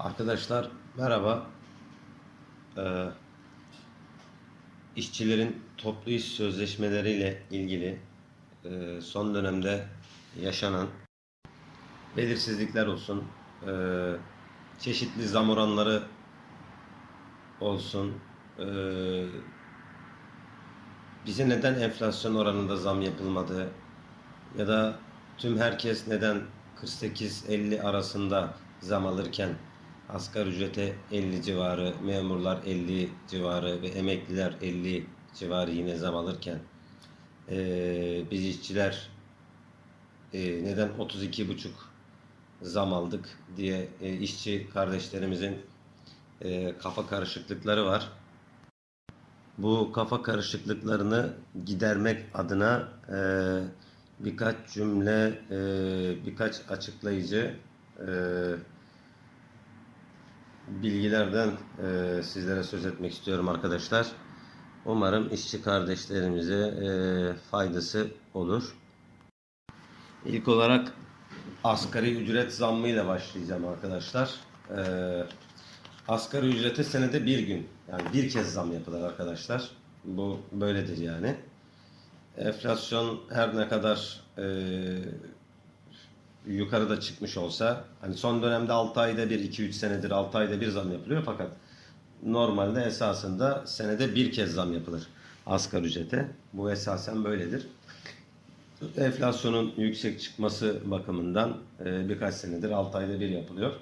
Arkadaşlar merhaba. Ee, işçilerin toplu iş sözleşmeleriyle ilgili e, son dönemde yaşanan belirsizlikler olsun, e, çeşitli zam oranları olsun, e, bize neden enflasyon oranında zam yapılmadı ya da tüm herkes neden 48-50 arasında zam alırken asgari ücrete 50 civarı, memurlar 50 civarı ve emekliler 50 civarı yine zam alırken eee, biz işçiler eee, neden 32,5 zam aldık diye eee, işçi kardeşlerimizin eee, kafa karışıklıkları var. Bu kafa karışıklıklarını gidermek adına eee, birkaç cümle, eee, birkaç açıklayıcı eee, bilgilerden eee, sizlere söz etmek istiyorum arkadaşlar. Umarım işçi kardeşlerimize eee, faydası olur. İlk olarak asgari ücret zammıyla başlayacağım arkadaşlar. Eee asgari ücrete senede bir gün yani bir kez zam yapılır arkadaşlar. Bu böyledir yani. Enflasyon her ne kadar eee yukarıda çıkmış olsa hani son dönemde 6 ayda bir 2-3 senedir 6 ayda bir zam yapılıyor fakat normalde esasında senede bir kez zam yapılır asgari ücrete. Bu esasen böyledir. Enflasyonun yüksek çıkması bakımından e, birkaç senedir 6 ayda bir yapılıyor.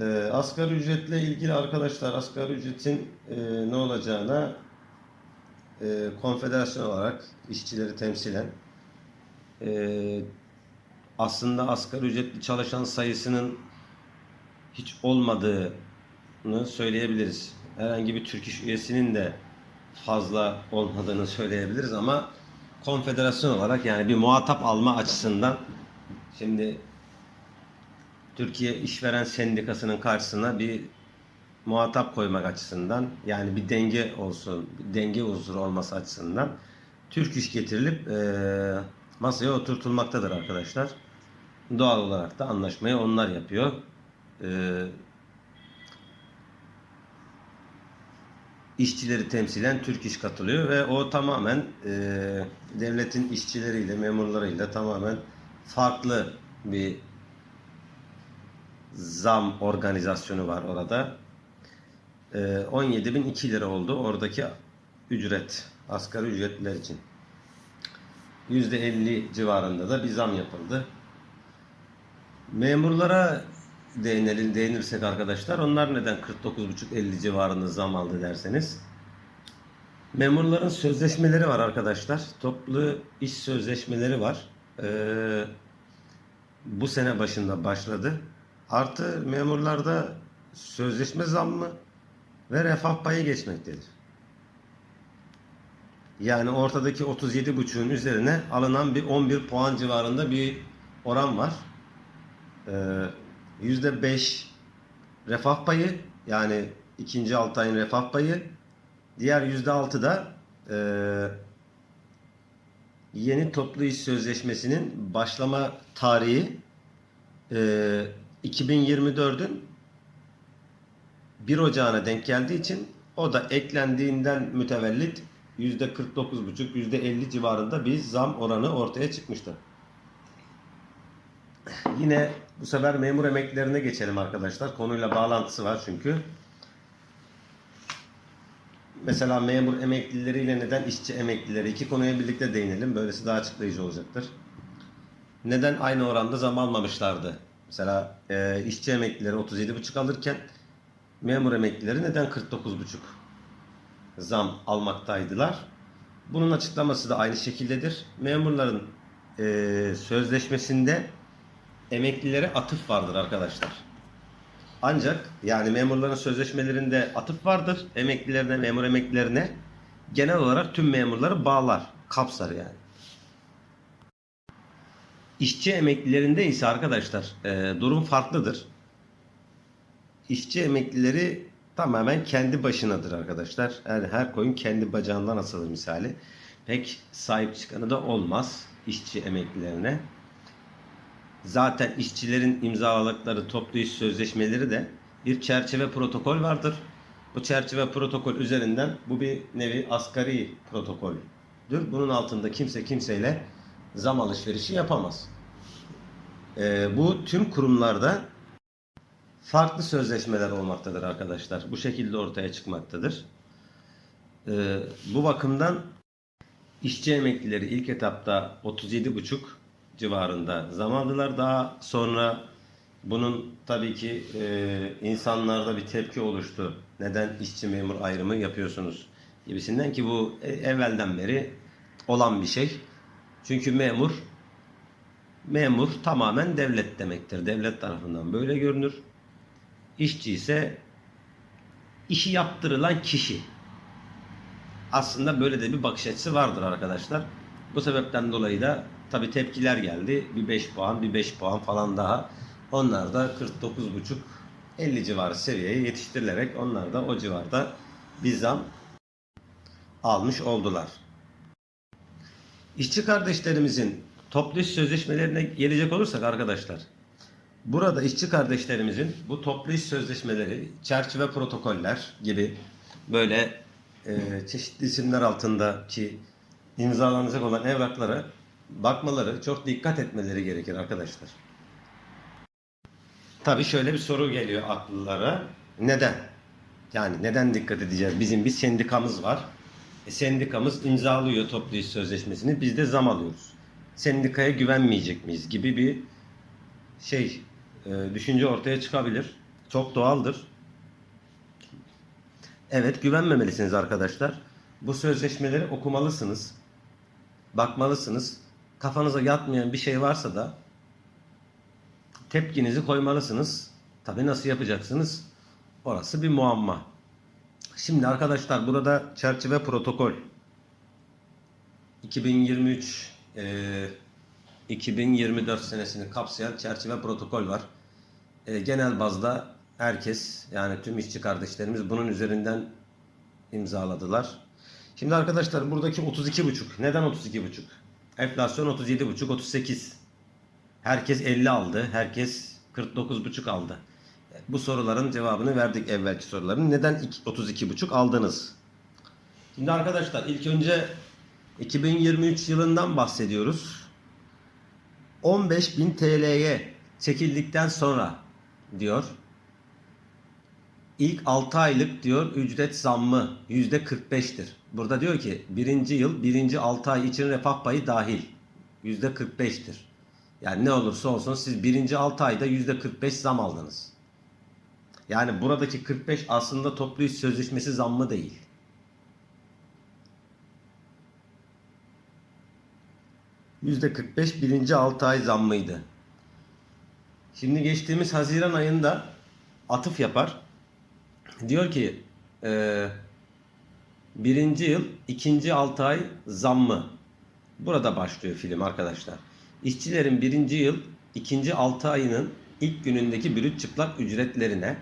E, asgari ücretle ilgili arkadaşlar asgari ücretin e, ne olacağına konfederasyon olarak işçileri temsilen aslında asgari ücretli çalışan sayısının hiç olmadığını söyleyebiliriz. Herhangi bir Türk İş üyesinin de fazla olmadığını söyleyebiliriz ama konfederasyon olarak yani bir muhatap alma açısından şimdi Türkiye İşveren Sendikası'nın karşısına bir muhatap koymak açısından yani bir denge olsun, bir denge unsuru olması açısından Türk iş getirilip eee, masaya oturtulmaktadır arkadaşlar. Doğal olarak da anlaşmayı onlar yapıyor. Eee işçileri temsilen Türk İş katılıyor ve o tamamen eee, devletin işçileriyle, memurlarıyla tamamen farklı bir zam organizasyonu var orada. Ee, 17.002 lira oldu oradaki ücret, asgari ücretliler için. %50 civarında da bir zam yapıldı. Memurlara değinelim, değinirsek arkadaşlar, onlar neden 49,5-50 civarında zam aldı derseniz. Memurların sözleşmeleri var arkadaşlar. Toplu iş sözleşmeleri var. Ee, bu sene başında başladı. Artı memurlarda sözleşme zammı ve refah payı geçmektedir. Yani ortadaki 37,5'ün üzerine alınan bir 11 puan civarında bir oran var. Ee, %5 refah payı yani ikinci 6 ayın refah payı. Diğer %6 da e, yeni toplu iş sözleşmesinin başlama tarihi e, 2024'ün 1 Ocağı'na denk geldiği için o da eklendiğinden mütevellit %49,5 %50 civarında bir zam oranı ortaya çıkmıştı. Yine bu sefer memur emeklilerine geçelim arkadaşlar. Konuyla bağlantısı var çünkü. Mesela memur emeklileriyle neden işçi emeklileri iki konuya birlikte değinelim. Böylesi daha açıklayıcı olacaktır. Neden aynı oranda zam almamışlardı? Mesela e, işçi emeklileri 37,5 alırken memur emeklileri neden 49,5 zam almaktaydılar? Bunun açıklaması da aynı şekildedir. Memurların e, sözleşmesinde emeklilere atıf vardır arkadaşlar. Ancak yani memurların sözleşmelerinde atıf vardır. Emeklilerine, memur emeklilerine genel olarak tüm memurları bağlar, kapsar yani. İşçi emeklilerinde ise arkadaşlar e, durum farklıdır. İşçi emeklileri tamamen kendi başınadır arkadaşlar. Yani her koyun kendi bacağından asılır misali. Pek sahip çıkanı da olmaz işçi emeklilerine. Zaten işçilerin imzaladıkları toplu iş sözleşmeleri de bir çerçeve protokol vardır. Bu çerçeve protokol üzerinden bu bir nevi asgari protokoldür. Bunun altında kimse kimseyle zam alışverişi yapamaz. Ee, bu tüm kurumlarda farklı sözleşmeler olmaktadır arkadaşlar. Bu şekilde ortaya çıkmaktadır. Ee, bu bakımdan işçi emeklileri ilk etapta 37,5 civarında zam aldılar. Daha sonra bunun tabii ki e, insanlarda bir tepki oluştu. Neden işçi memur ayrımı yapıyorsunuz gibisinden ki bu e- evvelden beri olan bir şey. Çünkü memur memur tamamen devlet demektir. Devlet tarafından böyle görünür. İşçi ise işi yaptırılan kişi. Aslında böyle de bir bakış açısı vardır arkadaşlar. Bu sebepten dolayı da tabi tepkiler geldi. Bir 5 puan, bir 5 puan falan daha. Onlar da 49,5 50 civarı seviyeye yetiştirilerek onlar da o civarda bir zam almış oldular. İşçi kardeşlerimizin toplu iş sözleşmelerine gelecek olursak arkadaşlar. Burada işçi kardeşlerimizin bu toplu iş sözleşmeleri, çerçeve protokoller gibi böyle e, çeşitli isimler altındaki imzalanacak olan evraklara bakmaları, çok dikkat etmeleri gerekir arkadaşlar. Tabii şöyle bir soru geliyor akıllara. Neden? Yani neden dikkat edeceğiz? Bizim bir sendikamız var. E, sendikamız imzalıyor toplu iş sözleşmesini. Biz de zam alıyoruz. Sendikaya güvenmeyecek miyiz gibi bir şey e, düşünce ortaya çıkabilir. Çok doğaldır. Evet güvenmemelisiniz arkadaşlar. Bu sözleşmeleri okumalısınız. Bakmalısınız. Kafanıza yatmayan bir şey varsa da tepkinizi koymalısınız. Tabii nasıl yapacaksınız? Orası bir muamma. Şimdi arkadaşlar burada çerçeve protokol 2023 e, 2024 senesini kapsayan çerçeve protokol var. E, genel bazda herkes yani tüm işçi kardeşlerimiz bunun üzerinden imzaladılar. Şimdi arkadaşlar buradaki 32,5 neden 32,5? Enflasyon 37,5 38. Herkes 50 aldı. Herkes 49,5 aldı. Bu soruların cevabını verdik evvelki soruların. Neden 32,5 aldınız? Şimdi arkadaşlar ilk önce 2023 yılından bahsediyoruz. 15.000 TL'ye çekildikten sonra diyor. İlk 6 aylık diyor ücret zammı %45'tir. Burada diyor ki birinci yıl birinci 6 ay için refah payı dahil %45'tir. Yani ne olursa olsun siz birinci 6 ayda %45 zam aldınız. Yani buradaki 45 aslında toplu iş sözleşmesi zammı değil. %45 birinci 6 ay zammıydı. Şimdi geçtiğimiz Haziran ayında atıf yapar. Diyor ki e, birinci yıl ikinci 6 ay zammı. Burada başlıyor film arkadaşlar. İşçilerin birinci yıl ikinci 6 ayının ilk günündeki brüt çıplak ücretlerine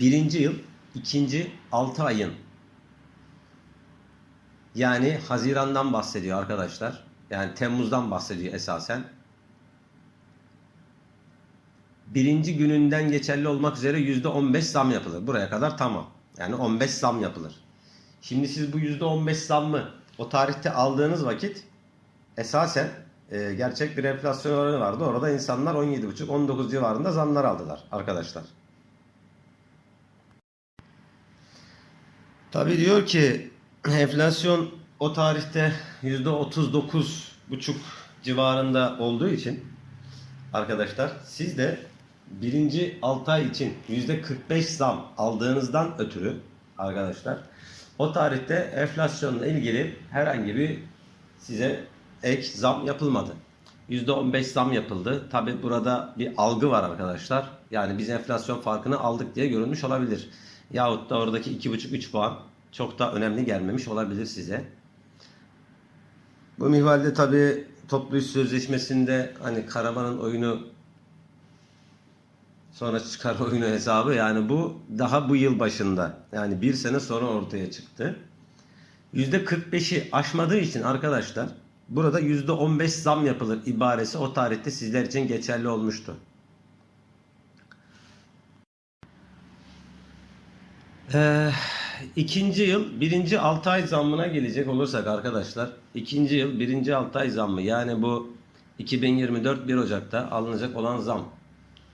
birinci yıl ikinci 6 ayın yani Haziran'dan bahsediyor arkadaşlar. Yani Temmuz'dan bahsediyor esasen. Birinci gününden geçerli olmak üzere yüzde 15 zam yapılır. Buraya kadar tamam. Yani 15 zam yapılır. Şimdi siz bu yüzde 15 zammı o tarihte aldığınız vakit esasen e, gerçek bir enflasyon oranı vardı. Orada insanlar 17,5-19 civarında zamlar aldılar arkadaşlar. Tabi diyor ki enflasyon o tarihte %39,5 civarında olduğu için arkadaşlar siz de birinci 6 ay için %45 zam aldığınızdan ötürü arkadaşlar o tarihte enflasyonla ilgili herhangi bir size ek zam yapılmadı. %15 zam yapıldı. Tabi burada bir algı var arkadaşlar. Yani biz enflasyon farkını aldık diye görünmüş olabilir. Yahut da oradaki 2,5-3 puan çok da önemli gelmemiş olabilir size. Bu minvalde tabi toplu iş sözleşmesinde hani Karaman'ın oyunu sonra çıkar oyunu hesabı yani bu daha bu yıl başında yani bir sene sonra ortaya çıktı. %45'i aşmadığı için arkadaşlar burada %15 zam yapılır ibaresi o tarihte sizler için geçerli olmuştu. Ee, ikinci yıl birinci 6 ay zammına gelecek olursak arkadaşlar ikinci yıl birinci 6 ay zammı yani bu 2024 1 Ocak'ta alınacak olan zam.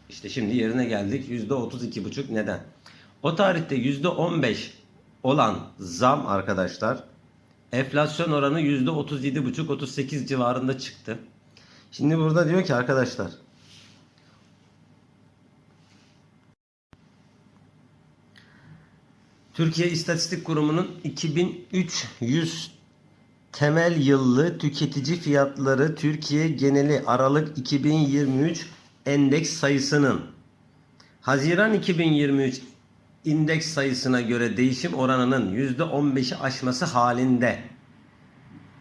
İşte şimdi yerine geldik %32,5 neden? O tarihte %15 olan zam arkadaşlar enflasyon oranı %37,5-38 civarında çıktı. Şimdi burada diyor ki arkadaşlar Türkiye İstatistik Kurumu'nun 2300 temel yıllı tüketici fiyatları Türkiye geneli Aralık 2023 endeks sayısının Haziran 2023 indeks sayısına göre değişim oranının %15'i aşması halinde.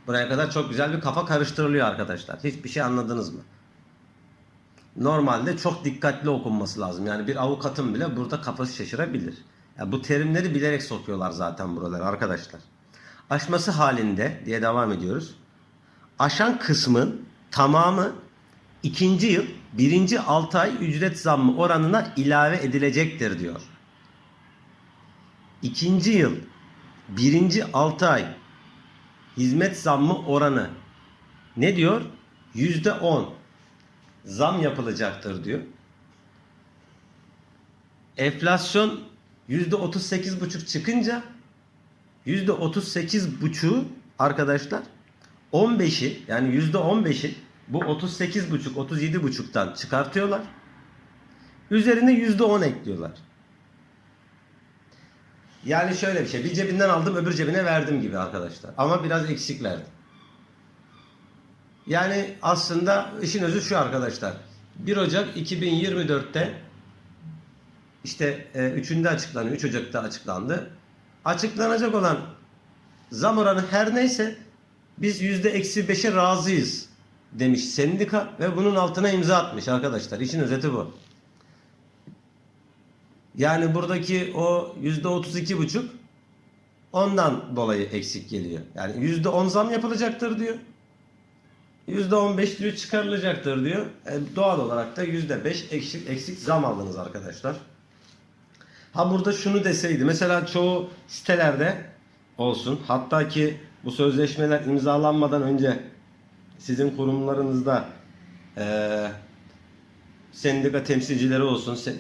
Buraya kadar çok güzel bir kafa karıştırılıyor arkadaşlar. Hiçbir şey anladınız mı? Normalde çok dikkatli okunması lazım. Yani bir avukatın bile burada kafası şaşırabilir. Ya bu terimleri bilerek sokuyorlar zaten buralara arkadaşlar. Aşması halinde diye devam ediyoruz. Aşan kısmın tamamı ikinci yıl birinci 6 ay ücret zammı oranına ilave edilecektir diyor. İkinci yıl birinci 6 ay hizmet zammı oranı ne diyor? Yüzde on zam yapılacaktır diyor. Enflasyon yüzde otuz sekiz buçuk çıkınca yüzde otuz sekiz buçuğu arkadaşlar 15'i yani yüzde 15'i bu 38 buçuk 37 buçuktan çıkartıyorlar. Üzerine yüzde 10 ekliyorlar. Yani şöyle bir şey. Bir cebinden aldım öbür cebine verdim gibi arkadaşlar. Ama biraz eksik verdim. Yani aslında işin özü şu arkadaşlar. 1 Ocak 2024'te işte e, üçünde açıklanıyor. 3 Ocak'ta açıklandı. Açıklanacak olan zam oranı her neyse biz yüzde eksi beşe razıyız demiş sendika ve bunun altına imza atmış arkadaşlar. İşin özeti bu. Yani buradaki o yüzde otuz iki buçuk ondan dolayı eksik geliyor. Yani yüzde on zam yapılacaktır diyor. Yüzde on beş diyor çıkarılacaktır diyor. E, doğal olarak da yüzde beş eksik, eksik zam aldınız arkadaşlar. Ha burada şunu deseydi. Mesela çoğu sitelerde olsun. Hatta ki bu sözleşmeler imzalanmadan önce sizin kurumlarınızda eee sendika temsilcileri olsun, se-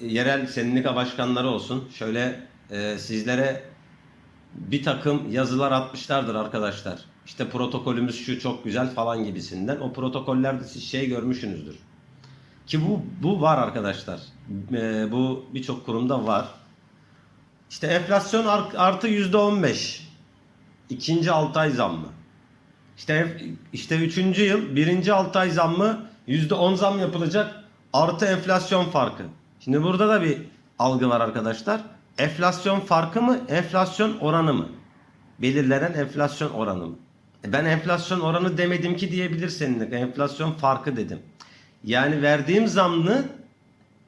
yerel sendika başkanları olsun. Şöyle eee, sizlere bir takım yazılar atmışlardır arkadaşlar. İşte protokolümüz şu çok güzel falan gibisinden. O protokollerde siz şey görmüşsünüzdür. Ki bu bu var arkadaşlar. Eee, bu birçok kurumda var. İşte enflasyon art- artı yüzde on beş. İkinci 6 ay zammı. İşte işte üçüncü yıl birinci 6 ay zammı yüzde on zam yapılacak artı enflasyon farkı. Şimdi burada da bir algı var arkadaşlar. Enflasyon farkı mı? Enflasyon oranı mı? Belirlenen enflasyon oranı mı? E Ben enflasyon oranı demedim ki diyebilirsin. Enflasyon farkı dedim. Yani verdiğim zamlı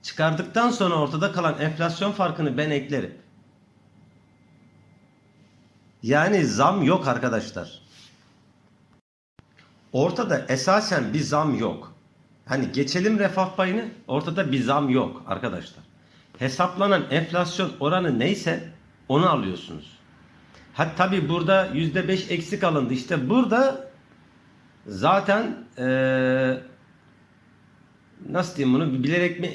çıkardıktan sonra ortada kalan enflasyon farkını ben eklerim. Yani zam yok arkadaşlar. Ortada esasen bir zam yok. Hani geçelim refah payını ortada bir zam yok arkadaşlar. Hesaplanan enflasyon oranı neyse onu alıyorsunuz. Ha tabi burada %5 eksik alındı. İşte burada zaten eee nasıl diyeyim bunu bilerek mi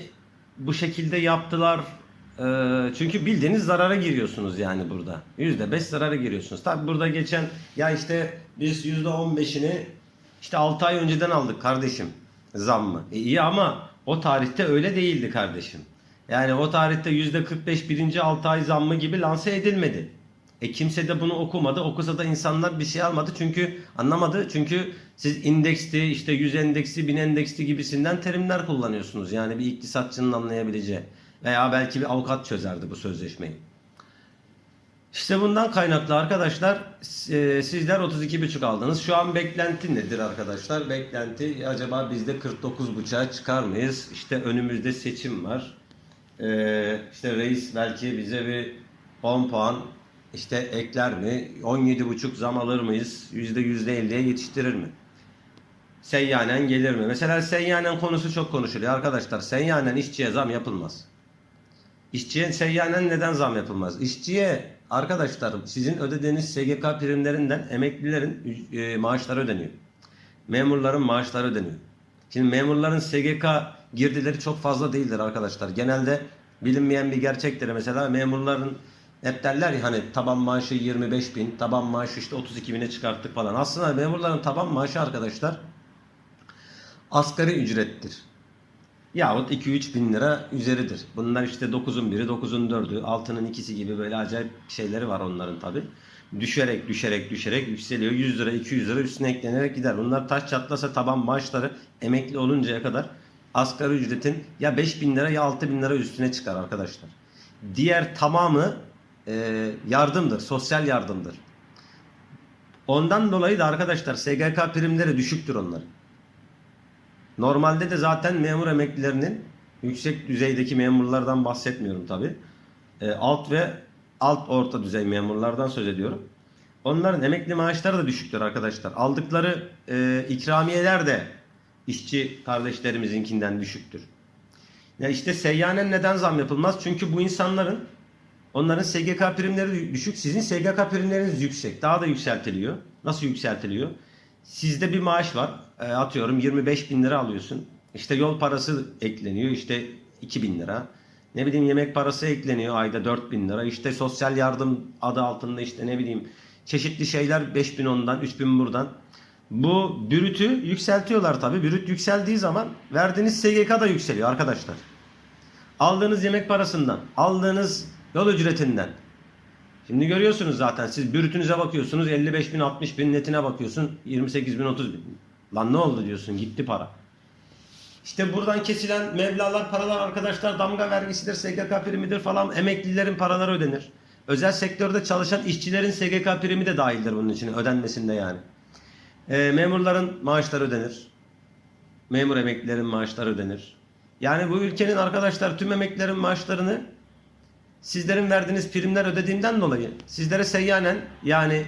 bu şekilde yaptılar? Ee, çünkü bildiğiniz zarara giriyorsunuz yani burada. %5 zarara giriyorsunuz. Tabi burada geçen ya işte biz %15'ini işte 6 ay önceden aldık kardeşim zammı. E iyi ama o tarihte öyle değildi kardeşim. Yani o tarihte %45 birinci 6 ay zammı gibi lanse edilmedi. E kimse de bunu okumadı. Okusa da insanlar bir şey almadı. Çünkü anlamadı. Çünkü siz indeksti, işte 100 endeksi, 1000 endeksi gibisinden terimler kullanıyorsunuz. Yani bir iktisatçının anlayabileceği. Veya belki bir avukat çözerdi bu sözleşmeyi. İşte bundan kaynaklı arkadaşlar e, sizler 32,5 aldınız. Şu an beklenti nedir arkadaşlar? Beklenti acaba biz de 49,5'a çıkar mıyız? İşte önümüzde seçim var. E, işte reis belki bize bir 10 puan işte ekler mi? 17,5 zam alır mıyız? %50'ye yetiştirir mi? Seyyanen gelir mi? Mesela seyyanen konusu çok konuşuluyor arkadaşlar. Seyyanen işçiye zam yapılmaz. İşçiye seyyanen neden zam yapılmaz? İşçiye arkadaşlar sizin ödediğiniz SGK primlerinden emeklilerin e, maaşları ödeniyor. Memurların maaşları ödeniyor. Şimdi memurların SGK girdileri çok fazla değildir arkadaşlar. Genelde bilinmeyen bir gerçektir. Mesela memurların hep derler ya hani taban maaşı 25 bin, taban maaşı işte 32 bine çıkarttık falan. Aslında memurların taban maaşı arkadaşlar asgari ücrettir. Yahut 2-3 bin lira üzeridir. Bunlar işte 9'un biri, 9'un 4'ü, altının ikisi gibi böyle acayip şeyleri var onların tabi. Düşerek, düşerek, düşerek yükseliyor. 100 lira, 200 lira üstüne eklenerek gider. Bunlar taş çatlasa taban maaşları emekli oluncaya kadar asgari ücretin ya 5 bin lira ya 6 bin lira üstüne çıkar arkadaşlar. Diğer tamamı e, yardımdır, sosyal yardımdır. Ondan dolayı da arkadaşlar SGK primleri düşüktür onların. Normalde de zaten memur emeklilerinin yüksek düzeydeki memurlardan bahsetmiyorum tabi. alt ve alt orta düzey memurlardan söz ediyorum. Onların emekli maaşları da düşüktür arkadaşlar. Aldıkları e, ikramiyeler de işçi kardeşlerimizinkinden düşüktür. Ya işte seyyanen neden zam yapılmaz? Çünkü bu insanların onların SGK primleri düşük, sizin SGK primleriniz yüksek. Daha da yükseltiliyor. Nasıl yükseltiliyor? Sizde bir maaş var. E, atıyorum 25 bin lira alıyorsun. İşte yol parası ekleniyor. İşte 2 bin lira. Ne bileyim yemek parası ekleniyor ayda 4 bin lira. İşte sosyal yardım adı altında işte ne bileyim çeşitli şeyler 5 bin ondan 3 bin buradan. Bu bürütü yükseltiyorlar tabi. Bürüt yükseldiği zaman verdiğiniz SGK da yükseliyor arkadaşlar. Aldığınız yemek parasından, aldığınız yol ücretinden, Şimdi görüyorsunuz zaten siz bürütünüze bakıyorsunuz 55 bin 60 bin netine bakıyorsun 28 bin 30 bin. Lan ne oldu diyorsun gitti para. İşte buradan kesilen meblalar paralar arkadaşlar damga vergisidir SGK primidir falan emeklilerin paraları ödenir. Özel sektörde çalışan işçilerin SGK primi de dahildir bunun içine ödenmesinde yani. E, memurların maaşları ödenir. Memur emeklilerin maaşları ödenir. Yani bu ülkenin arkadaşlar tüm emeklilerin maaşlarını sizlerin verdiğiniz primler ödediğinden dolayı sizlere seyyanen yani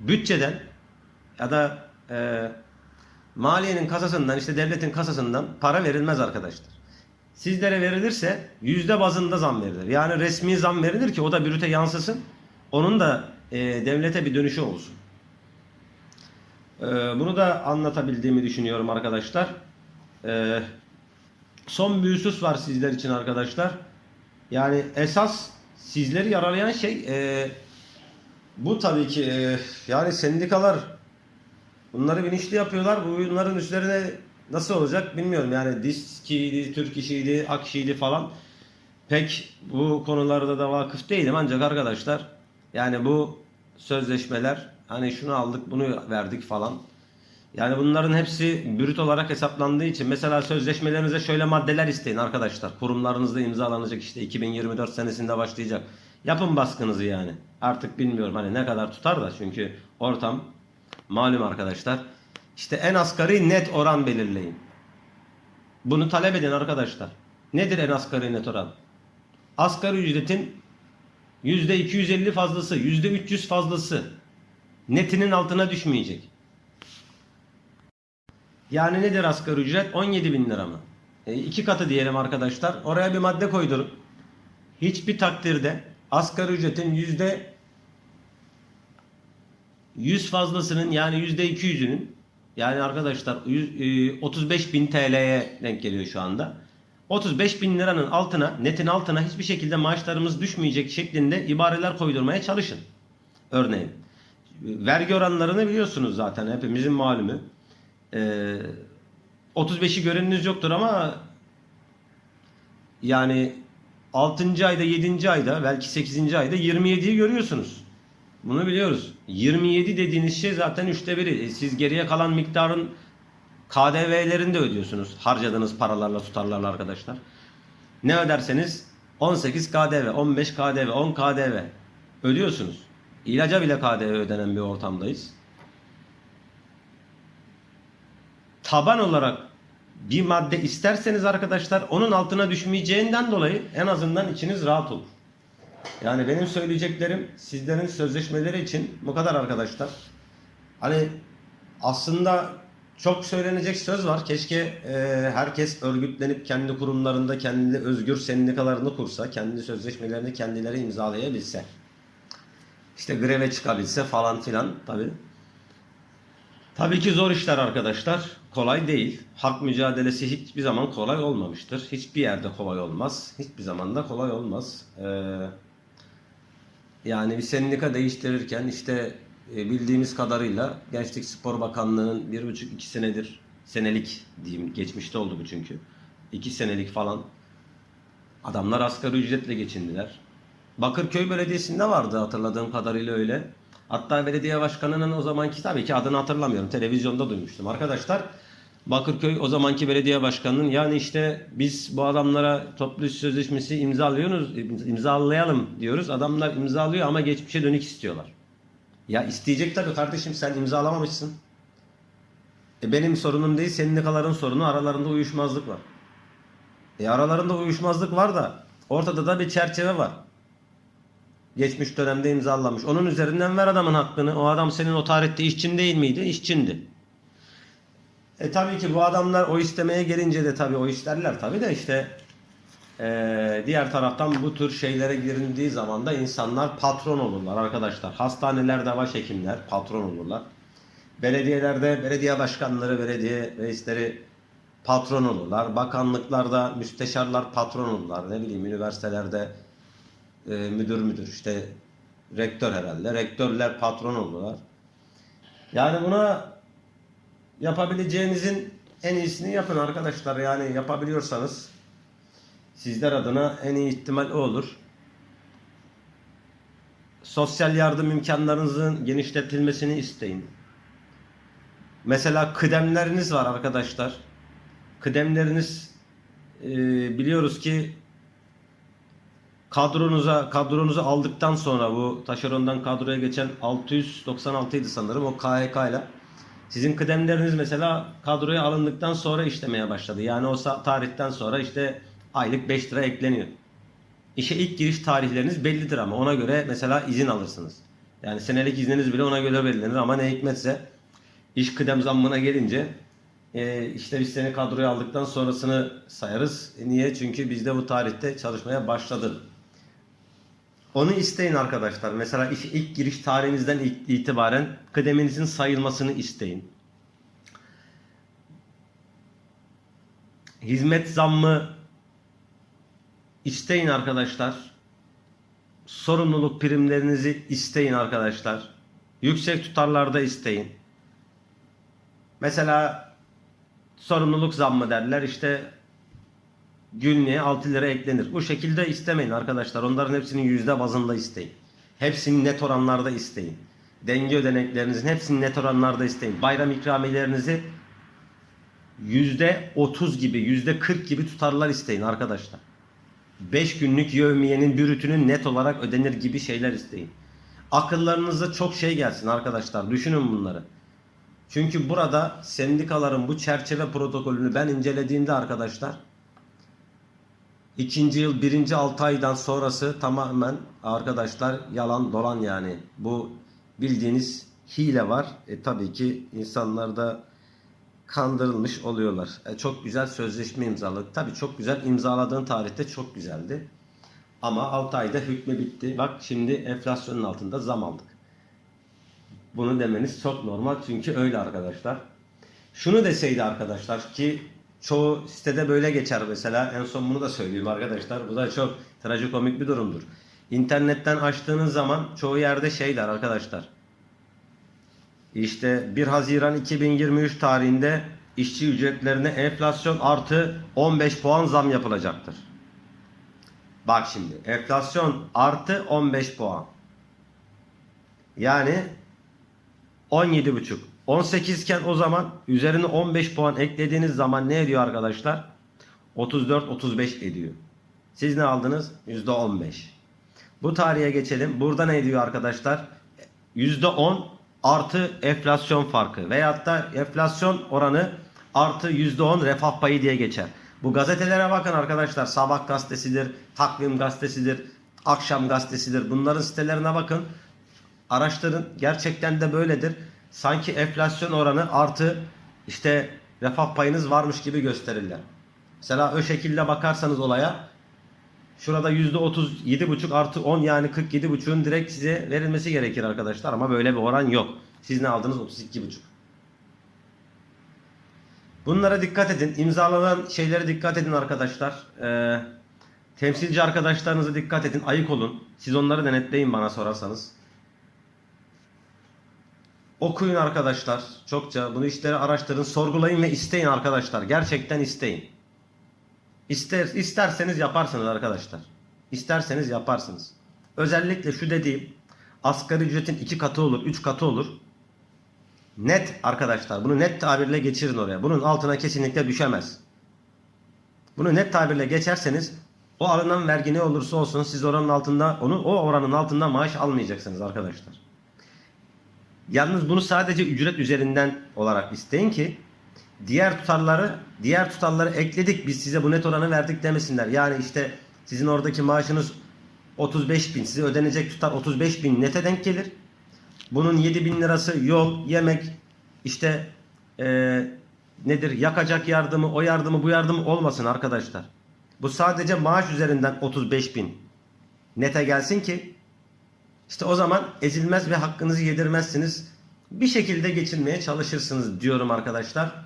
bütçeden ya da e, maliyenin kasasından işte devletin kasasından para verilmez arkadaşlar. Sizlere verilirse yüzde bazında zam verilir. Yani resmi zam verilir ki o da bürüte yansısın. Onun da e, devlete bir dönüşü olsun. E, bunu da anlatabildiğimi düşünüyorum arkadaşlar. E, son bir husus var sizler için arkadaşlar. Yani esas sizleri yaralayan şey e, bu tabii ki e, yani sendikalar bunları bilinçli yapıyorlar. Bunların üzerine nasıl olacak bilmiyorum. Yani diskiydi, Türk işiydi, ak işiydi falan. Pek bu konularda da vakıf değilim ancak arkadaşlar yani bu sözleşmeler hani şunu aldık bunu verdik falan. Yani bunların hepsi brüt olarak hesaplandığı için mesela sözleşmelerinize şöyle maddeler isteyin arkadaşlar. Kurumlarınızda imzalanacak işte 2024 senesinde başlayacak. Yapın baskınızı yani. Artık bilmiyorum hani ne kadar tutar da çünkü ortam malum arkadaşlar. İşte en asgari net oran belirleyin. Bunu talep edin arkadaşlar. Nedir en asgari net oran? Asgari ücretin %250 fazlası, %300 fazlası netinin altına düşmeyecek. Yani nedir asgari ücret? 17 bin lira mı? E, iki katı diyelim arkadaşlar. Oraya bir madde koydurun. Hiçbir takdirde asgari ücretin yüzde 100 fazlasının yani yüzde 200'ünün yani arkadaşlar 100, e, 35 bin TL'ye denk geliyor şu anda. 35 bin liranın altına netin altına hiçbir şekilde maaşlarımız düşmeyecek şeklinde ibareler koydurmaya çalışın. Örneğin vergi oranlarını biliyorsunuz zaten hepimizin malumu. Ee, 35'i göreniniz yoktur ama yani 6. ayda 7. ayda belki 8. ayda 27'yi görüyorsunuz. Bunu biliyoruz. 27 dediğiniz şey zaten üçte biri. E, siz geriye kalan miktarın KDV'lerini de ödüyorsunuz. Harcadığınız paralarla tutarlarla arkadaşlar. Ne öderseniz 18 KDV, 15 KDV, 10 KDV ödüyorsunuz. İlaca bile KDV ödenen bir ortamdayız. Taban olarak bir madde isterseniz arkadaşlar onun altına düşmeyeceğinden dolayı en azından içiniz rahat olur. Yani benim söyleyeceklerim sizlerin sözleşmeleri için bu kadar arkadaşlar. Hani aslında çok söylenecek söz var. Keşke e, herkes örgütlenip kendi kurumlarında kendi özgür sendikalarını kursa, kendi sözleşmelerini kendileri imzalayabilse. İşte greve çıkabilse falan filan tabii. Tabii ki zor işler arkadaşlar. Kolay değil. Hak mücadelesi hiçbir zaman kolay olmamıştır. Hiçbir yerde kolay olmaz. Hiçbir zaman da kolay olmaz. Ee, yani bir sendika değiştirirken işte e, bildiğimiz kadarıyla Gençlik Spor Bakanlığı'nın bir buçuk iki senedir senelik diyeyim geçmişte oldu bu çünkü. iki senelik falan adamlar asgari ücretle geçindiler. Bakırköy Belediyesi'nde vardı hatırladığım kadarıyla öyle. Hatta belediye başkanının o zamanki tabii ki adını hatırlamıyorum. Televizyonda duymuştum. Arkadaşlar Bakırköy o zamanki belediye başkanının yani işte biz bu adamlara toplu sözleşmesi imzalıyoruz, imzalayalım diyoruz. Adamlar imzalıyor ama geçmişe dönük istiyorlar. Ya isteyecek tabii kardeşim sen imzalamamışsın. E benim sorunum değil sendikaların sorunu aralarında uyuşmazlık var. E aralarında uyuşmazlık var da ortada da bir çerçeve var. Geçmiş dönemde imzalamış. Onun üzerinden ver adamın hakkını. O adam senin o tarihte işçin değil miydi? İşçindi. E tabii ki bu adamlar o istemeye gelince de tabii o isterler tabii de işte e, diğer taraftan bu tür şeylere girildiği zaman da insanlar patron olurlar arkadaşlar. Hastanelerde başhekimler patron olurlar. Belediyelerde belediye başkanları, belediye reisleri patron olurlar. Bakanlıklarda müsteşarlar patron olurlar. Ne bileyim üniversitelerde e, müdür müdür işte rektör herhalde. Rektörler patron olurlar. Yani buna yapabileceğinizin en iyisini yapın arkadaşlar. Yani yapabiliyorsanız sizler adına en iyi ihtimal o olur. Sosyal yardım imkanlarınızın genişletilmesini isteyin. Mesela kıdemleriniz var arkadaşlar. Kıdemleriniz e, biliyoruz ki kadronuza kadronuzu aldıktan sonra bu taşerondan kadroya geçen 696 idi sanırım o KHK ile sizin kıdemleriniz mesela kadroya alındıktan sonra işlemeye başladı. Yani o tarihten sonra işte aylık 5 lira ekleniyor. İşe ilk giriş tarihleriniz bellidir ama ona göre mesela izin alırsınız. Yani senelik izniniz bile ona göre belirlenir ama ne hikmetse iş kıdem zammına gelince e, işte biz seni kadroya aldıktan sonrasını sayarız. E, niye? Çünkü bizde bu tarihte çalışmaya başladın. Onu isteyin arkadaşlar. Mesela ilk giriş tarihinizden it- itibaren kıdeminizin sayılmasını isteyin. Hizmet zammı isteyin arkadaşlar. Sorumluluk primlerinizi isteyin arkadaşlar. Yüksek tutarlarda isteyin. Mesela sorumluluk zammı derler. İşte günlüğe 6 lira eklenir. Bu şekilde istemeyin arkadaşlar. Onların hepsini yüzde bazında isteyin. Hepsini net oranlarda isteyin. Denge ödeneklerinizin hepsini net oranlarda isteyin. Bayram ikramiyelerinizi yüzde 30 gibi, yüzde 40 gibi tutarlar isteyin arkadaşlar. 5 günlük yevmiyenin bürütünün net olarak ödenir gibi şeyler isteyin. Akıllarınıza çok şey gelsin arkadaşlar. Düşünün bunları. Çünkü burada sendikaların bu çerçeve protokolünü ben incelediğimde arkadaşlar ikinci yıl birinci 6 aydan sonrası tamamen arkadaşlar yalan dolan yani. Bu bildiğiniz hile var. E, tabii ki insanlar da kandırılmış oluyorlar. E, çok güzel sözleşme imzaladık. Tabii çok güzel imzaladığın tarihte çok güzeldi. Ama 6 ayda hükmü bitti. Bak şimdi enflasyonun altında zam aldık. Bunu demeniz çok normal çünkü öyle arkadaşlar. Şunu deseydi arkadaşlar ki çoğu sitede böyle geçer mesela. En son bunu da söyleyeyim arkadaşlar. Bu da çok trajikomik bir durumdur. İnternetten açtığınız zaman çoğu yerde şey der arkadaşlar. İşte 1 Haziran 2023 tarihinde işçi ücretlerine enflasyon artı 15 puan zam yapılacaktır. Bak şimdi enflasyon artı 15 puan. Yani 17,5. 18 iken o zaman üzerine 15 puan eklediğiniz zaman ne ediyor arkadaşlar? 34-35 ediyor. Siz ne aldınız? %15. Bu tarihe geçelim. Burada ne ediyor arkadaşlar? %10 artı enflasyon farkı veyahut da enflasyon oranı artı %10 refah payı diye geçer. Bu gazetelere bakın arkadaşlar. Sabah gazetesidir, takvim gazetesidir, akşam gazetesidir. Bunların sitelerine bakın. Araştırın. Gerçekten de böyledir. Sanki enflasyon oranı artı işte refah payınız varmış gibi gösterirler. Mesela o şekilde bakarsanız olaya şurada %37,5 artı 10 yani 47,5'un direkt size verilmesi gerekir arkadaşlar ama böyle bir oran yok. Siz ne aldınız? 32,5. Bunlara dikkat edin. İmzalanan şeylere dikkat edin arkadaşlar. Ee, temsilci arkadaşlarınıza dikkat edin. Ayık olun. Siz onları denetleyin bana sorarsanız. Okuyun arkadaşlar. Çokça bunu işleri araştırın. Sorgulayın ve isteyin arkadaşlar. Gerçekten isteyin. İster, isterseniz yaparsınız arkadaşlar. İsterseniz yaparsınız. Özellikle şu dediğim asgari ücretin iki katı olur, üç katı olur. Net arkadaşlar. Bunu net tabirle geçirin oraya. Bunun altına kesinlikle düşemez. Bunu net tabirle geçerseniz o alınan vergi ne olursa olsun siz oranın altında onu o oranın altında maaş almayacaksınız arkadaşlar. Yalnız bunu sadece ücret üzerinden olarak isteyin ki diğer tutarları diğer tutarları ekledik biz size bu net oranı verdik demesinler. Yani işte sizin oradaki maaşınız 35 bin size ödenecek tutar 35 bin nete denk gelir. Bunun 7 bin lirası yol, yemek, işte eee, nedir yakacak yardımı, o yardımı, bu yardımı olmasın arkadaşlar. Bu sadece maaş üzerinden 35 bin nete gelsin ki işte o zaman ezilmez ve hakkınızı yedirmezsiniz. Bir şekilde geçinmeye çalışırsınız diyorum arkadaşlar.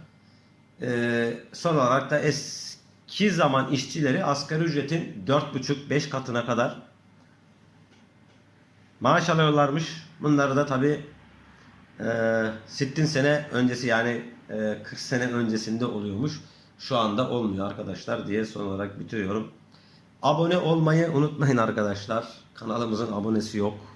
Eee, son olarak da eski zaman işçileri asgari ücretin 4,5-5 katına kadar maaş alıyorlarmış. Bunları da tabi e, 60 sene öncesi yani e, 40 sene öncesinde oluyormuş. Şu anda olmuyor arkadaşlar diye son olarak bitiriyorum. Abone olmayı unutmayın arkadaşlar. Kanalımızın abonesi yok.